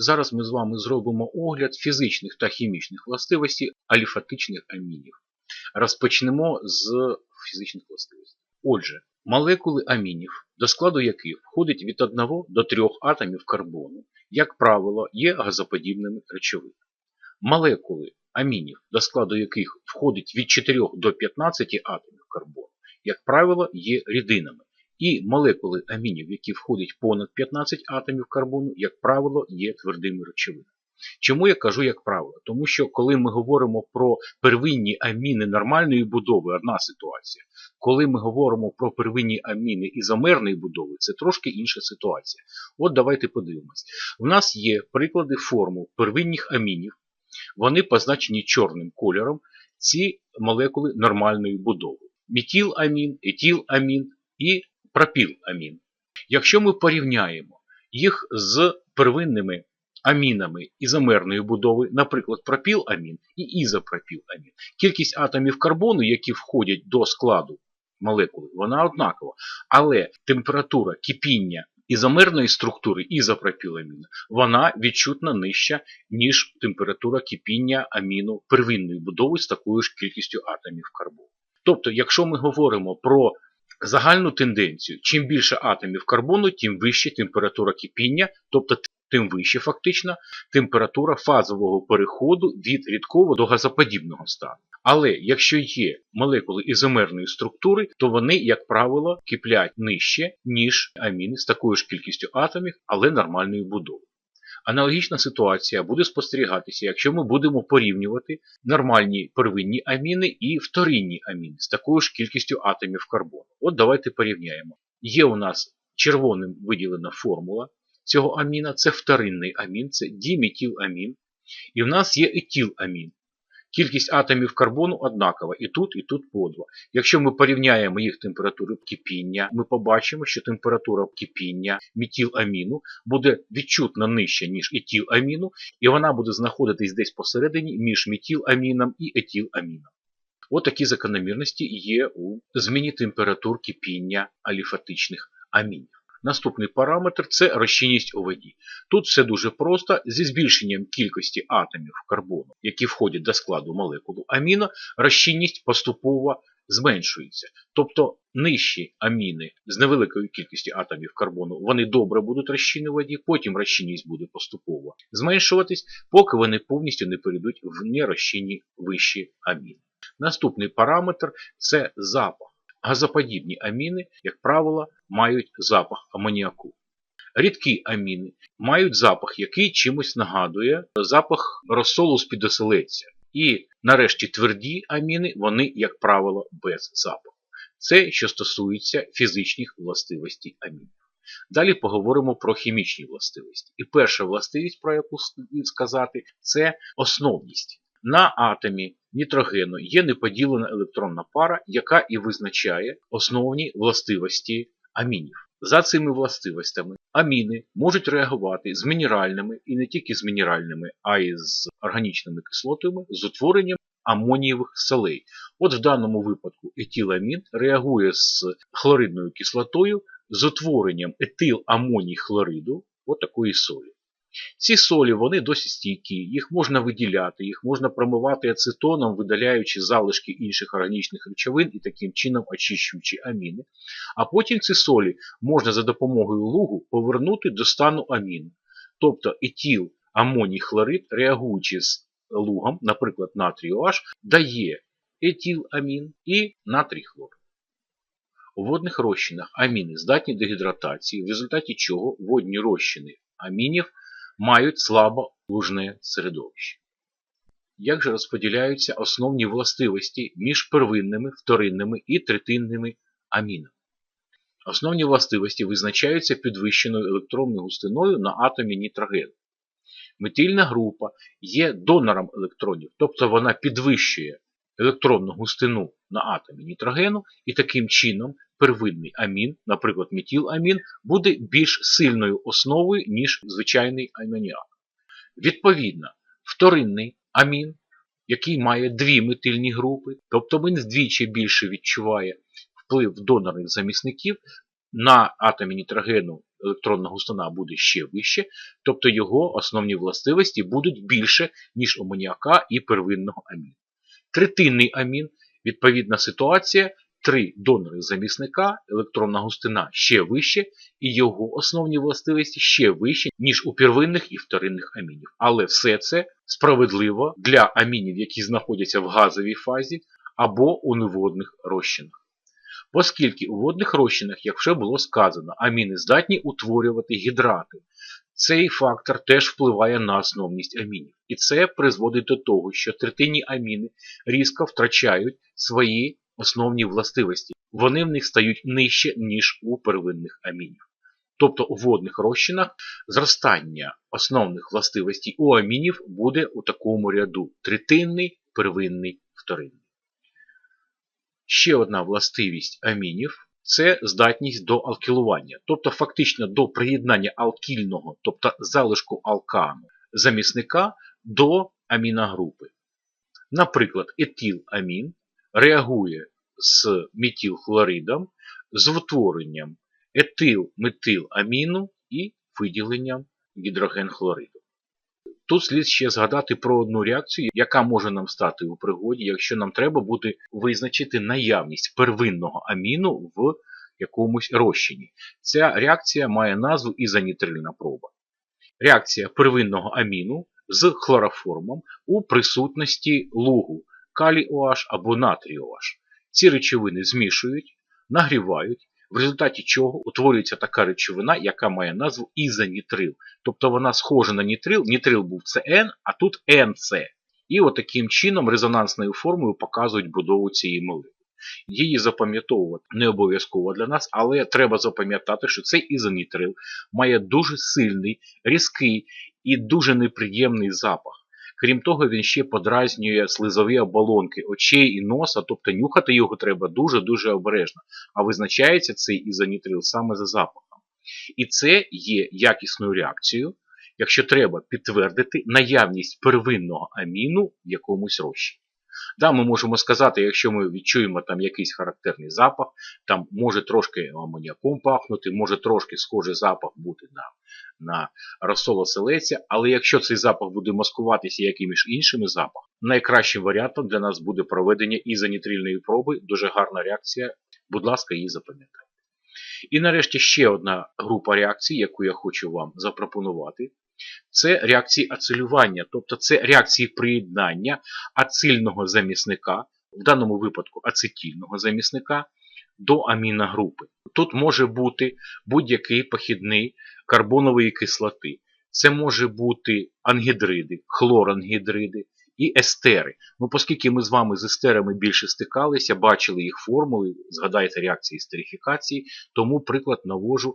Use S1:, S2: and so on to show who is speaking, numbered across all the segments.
S1: Зараз ми з вами зробимо огляд фізичних та хімічних властивостей аліфатичних амінів. Розпочнемо з фізичних властивостей. Отже, молекули амінів, до складу яких входить від 1 до 3 атомів карбону, як правило, є газоподібними речовинами. Молекули амінів, до складу яких входить від 4 до 15 атомів карбону, як правило, є рідинами. І молекули амінів, які входять понад 15 атомів карбону, як правило, є твердими речовинами. Чому я кажу як правило? Тому що коли ми говоримо про первинні аміни нормальної будови, одна ситуація. Коли ми говоримо про первинні аміни ізомерної будови, це трошки інша ситуація. От давайте подивимось. В нас є приклади формул первинних амінів. Вони позначені чорним кольором. Ці молекули нормальної будови. Метіламін, етіламін і пропіламін. Якщо ми порівняємо їх з первинними амінами ізомерної будови, наприклад, пропіламін і ізопропіламін, кількість атомів карбону, які входять до складу молекули, вона однакова. Але температура кипіння ізомерної структури ізопропіламіну, вона відчутно нижча, ніж температура кипіння аміну первинної будови з такою ж кількістю атомів карбону. Тобто, якщо ми говоримо про загальну тенденцію, чим більше атомів карбону, тим вища температура кипіння, тобто тим вище фактично температура фазового переходу від рідкового до газоподібного стану. Але якщо є молекули ізомерної структури, то вони, як правило, киплять нижче, ніж аміни з такою ж кількістю атомів, але нормальної будови. Аналогічна ситуація буде спостерігатися, якщо ми будемо порівнювати нормальні первинні аміни і вторинні аміни з такою ж кількістю атомів карбону. От давайте порівняємо. Є у нас червоним виділена формула цього аміна, це вторинний амін, це діметіламін. І в нас є етіламін. Кількість атомів карбону однакова і тут, і тут по два. Якщо ми порівняємо їх температуру кипіння, ми побачимо, що температура кипіння метіламіну буде відчутно нижча, ніж етіламіну, і вона буде знаходитись десь посередині між метіламіном і етіламіном. От такі закономірності є у зміні температур кипіння аліфатичних амінів. Наступний параметр це розчинність у воді. Тут все дуже просто. Зі збільшенням кількості атомів карбону, які входять до складу молекулу аміно, розчинність поступово зменшується. Тобто нижчі аміни з невеликою кількістю атомів карбону вони добре будуть розчинені в воді, потім розчинність буде поступово зменшуватись, поки вони повністю не перейдуть в нерозчинні вищі аміни. Наступний параметр це запах. Газоподібні аміни, як правило, мають запах амоніаку. Рідкі аміни мають запах, який чимось нагадує запах розсолу з-під оселедця. І нарешті тверді аміни, вони, як правило, без запаху. Це що стосується фізичних властивостей амінів. Далі поговоримо про хімічні властивості. І перша властивість, про яку сказати, це основність. На атомі нітрогену є неподілена електронна пара, яка і визначає основні властивості амінів. За цими властивостями аміни можуть реагувати з мінеральними і не тільки з мінеральними, а й з органічними кислотами з утворенням амонієвих солей. От в даному випадку етиламін реагує з хлоридною кислотою з утворенням етиламоній хлориду, от такої солі. Ці солі вони досить стійкі, їх можна виділяти, їх можна промивати ацетоном, видаляючи залишки інших органічних речовин і таким чином очищуючи аміни. А потім ці солі можна за допомогою лугу повернути до стану аміну. Тобто етіл амоній хлорид, реагуючи з лугом, наприклад, натрію H, дає етіламін і натрій хлор. У водних розчинах аміни здатні до гідратації, в результаті чого водні розчини амінів мають слабо лужне середовище. Як же розподіляються основні властивості між первинними, вторинними і третинними амінами? Основні властивості визначаються підвищеною електронною густиною на атомі нітрогену. Метильна група є донором електронів, тобто вона підвищує електронну густину на атомі нітрогену і таким чином первинний амін, наприклад, метіламін, буде більш сильною основою, ніж звичайний амоніак. Відповідно, вторинний амін, який має дві метильні групи, тобто він вдвічі більше відчуває вплив донорних замісників, на атомі нітрогену електронна густина буде ще вище, тобто його основні властивості будуть більше, ніж у амоніака і первинного аміну. Третинний амін, відповідна ситуація, три донори замісника, електронна густина ще вище, і його основні властивості ще вищі, ніж у первинних і вторинних амінів. Але все це справедливо для амінів, які знаходяться в газовій фазі або у неводних розчинах. Оскільки у водних розчинах, як вже було сказано, аміни здатні утворювати гідрати. Цей фактор теж впливає на основність амінів. І це призводить до того, що третинні аміни різко втрачають свої основні властивості. Вони в них стають нижче, ніж у первинних амінів. Тобто у водних розчинах зростання основних властивостей у амінів буде у такому ряду третинний, первинний, вторинний. Ще одна властивість амінів це здатність до алкілування, тобто фактично до приєднання алкільного, тобто залишку алкану замісника до аміногрупи. Наприклад, етиламін реагує з метилхлоридом з утворенням етилметиламіну і виділенням гідрогенхлориду. Тут слід ще згадати про одну реакцію, яка може нам стати у пригоді, якщо нам треба буде визначити наявність первинного аміну в якомусь розчині. Ця реакція має назву ізонітрильна проба. Реакція первинного аміну з хлороформом у присутності лугу калій OH або натрій OH. Ці речовини змішують, нагрівають, в результаті чого утворюється така речовина, яка має назву ізонітрил. Тобто вона схожа на нітрил, нітрил був CN, а тут NC. І от таким чином резонансною формою показують будову цієї молекули. Її запам'ятовувати не обов'язково для нас, але треба запам'ятати, що цей ізонітрил має дуже сильний, різкий і дуже неприємний запах. Крім того, він ще подразнює слизові оболонки очей і носа, тобто нюхати його треба дуже-дуже обережно. А визначається цей ізонітрил саме за запахом. І це є якісною реакцією, якщо треба підтвердити наявність первинного аміну в якомусь розчині. Да, Ми можемо сказати, якщо ми відчуємо там якийсь характерний запах, там може трошки амоніаком пахнути, може трошки схожий запах бути на на розсол оселеця, але якщо цей запах буде маскуватися якимись іншими запахами, найкращим варіантом для нас буде проведення ізонітрильної проби, дуже гарна реакція, будь ласка, її запам'ятайте. І нарешті ще одна група реакцій, яку я хочу вам запропонувати. Це реакції ацилювання, тобто це реакції приєднання ацильного замісника, в даному випадку ацетильного замісника, до аміногрупи. Тут може бути будь-який похідний карбонової кислоти. Це може бути ангідриди, хлорангідриди і естери. Ну, Оскільки ми з вами з естерами більше стикалися, бачили їх формули, згадайте реакції естерифікації, тому приклад навожу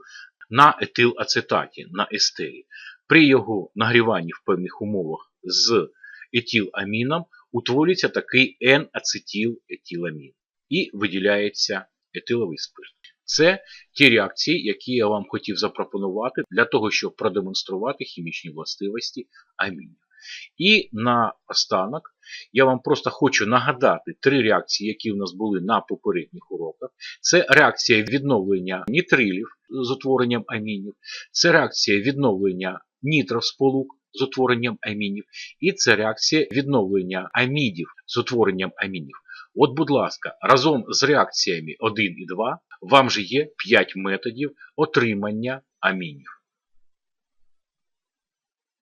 S1: на етилацетаті, на естері. При його нагріванні в певних умовах з етиламіном утворюється такий N-ацетил-етиламін і виділяється етиловий спирт. Це ті реакції, які я вам хотів запропонувати для того, щоб продемонструвати хімічні властивості амінів. І на останок я вам просто хочу нагадати три реакції, які у нас були на попередніх уроках. Це реакція відновлення нітрилів з утворенням амінів, це реакція відновлення нітросполук з утворенням амінів, і це реакція відновлення амідів з утворенням амінів. От, будь ласка, разом з реакціями 1 і 2 вам же є 5 методів отримання амінів.